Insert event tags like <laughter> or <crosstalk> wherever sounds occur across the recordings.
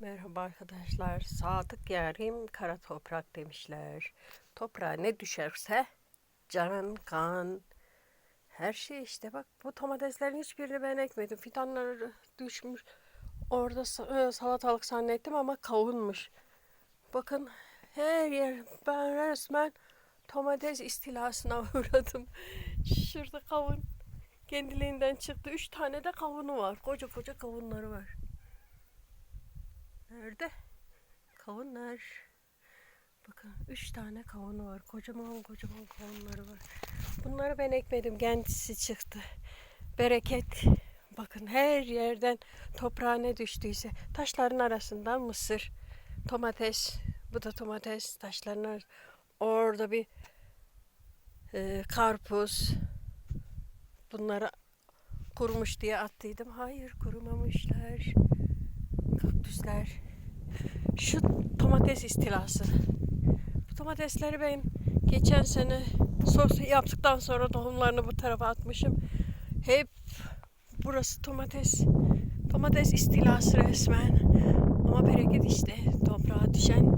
Merhaba arkadaşlar. Sadık yarim kara toprak demişler. Toprağa ne düşerse can, kan, her şey işte. Bak bu domateslerin hiçbirini ben ekmedim. Fidanları düşmüş. Orada e, salatalık zannettim ama kavunmuş. Bakın her yer ben resmen domates istilasına <laughs> uğradım. Şurada kavun kendiliğinden çıktı. Üç tane de kavunu var. Koca koca kavunları var. Nerede? Kavunlar. Bakın üç tane kavunu var. Kocaman kocaman kavunları var. Bunları ben ekmedim. Kendisi çıktı. Bereket. Bakın her yerden toprağa ne düştüyse. Taşların arasından mısır, domates. Bu da domates. Taşların. Orada bir e, karpuz. Bunları kurumuş diye attıydım. Hayır kurumamışlar kaktüsler. Şu domates istilası. Bu domatesleri ben geçen sene sos yaptıktan sonra tohumlarını bu tarafa atmışım. Hep burası domates. Domates istilası resmen. Ama bereket işte. Toprağa düşen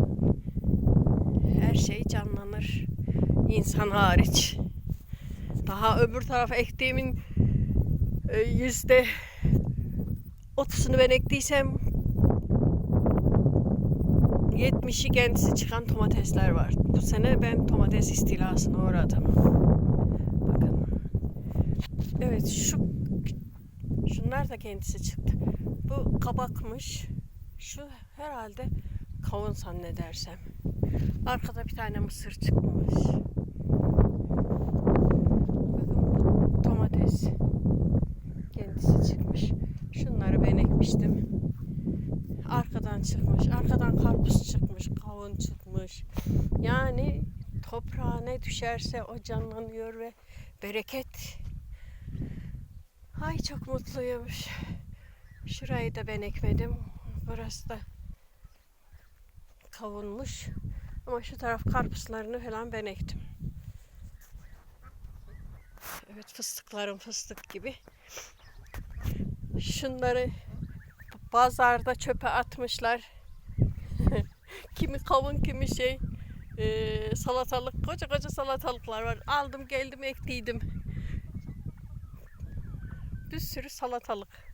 her şey canlanır. İnsan hariç. Daha öbür tarafa ektiğimin e, yüzde otuzunu ben ektiysem 70'i kendisi çıkan domatesler var. Bu sene ben domates istilasına uğradım. Bakın. Evet şu şunlar da kendisi çıktı. Bu kabakmış. Şu herhalde kavun zannedersem. Arkada bir tane mısır çıkmış. Bakın bu domates kendisi çıkmış. Şunları ben ekmiştim. Arkadan çıkmış, arkadan karpuz çıkmış, kavun çıkmış. Yani toprağa ne düşerse o canlanıyor ve bereket. Ay çok mutluyum. Şurayı da ben ekmedim. Burası da kavunmuş. Ama şu taraf karpuzlarını falan ben ektim. Evet fıstıklarım fıstık gibi. Şunları pazarda çöpe atmışlar. <laughs> kimi kavun kimi şey e, salatalık koca koca salatalıklar var. Aldım geldim ektiydim. Bir sürü salatalık.